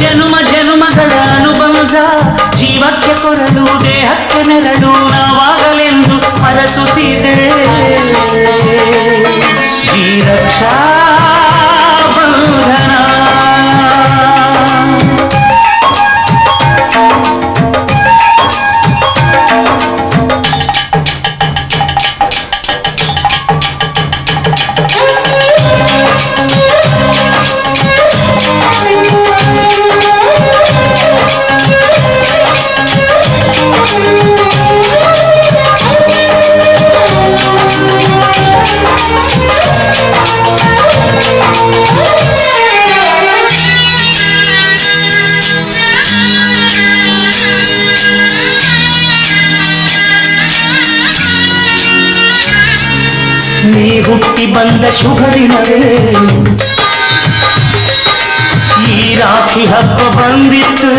ಜನುಮ ಜನುಮಗಳ ಅನುಬಂಧ ಜೀವಕ್ಕೆ ಕೊರಲು ದೇಹಕ್ಕೆ ನೆರಳು ನಾವಾಗಲೆಂದು ಹರಸುತ್ತಿದೆ ಈ ರಕ್ಷಾ ಬಂದ ಶುಭ ದಿನವೇ. ಈ ರಾಖಿ ಹಬ್ಬ ಬಂದಿತ್ತು.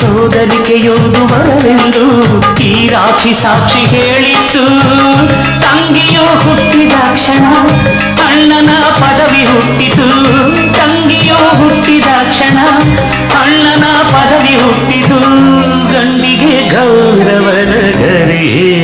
ಸೋದರಿಕೆಯೊಂದು ಬರಲೆಂದು ಈ ರಾಖಿ ಸಾಕ್ಷಿ ಹೇಳಿತ್ತು. ತಂಗಿಯು ಹುಟ್ಟಿದ ಕ್ಷಣ ಅಣ್ಣನ ಪದವಿ ಹುಟ್ಟಿತು. ತಂಗಿಯು ಹುಟ್ಟಿದ ಕ್ಷಣ ಅಣ್ಣನ ಪದವಿ ಹುಟ್ಟಿತು. ಗಂಡಿಗೆ ಗೌರವದ ಗರಿಯೇರಿತು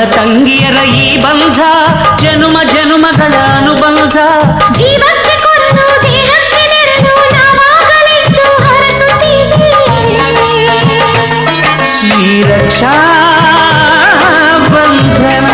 ಮಗಳ ತಂಗಿಯರ ಈ ಬಂಧ ಜನುಮ ಜನುಮಗಳ ಅನುಬಂಧ ಜೀವಕ್ಕೆ ಈ ರಕ್ಷಾ ಬಂಧನ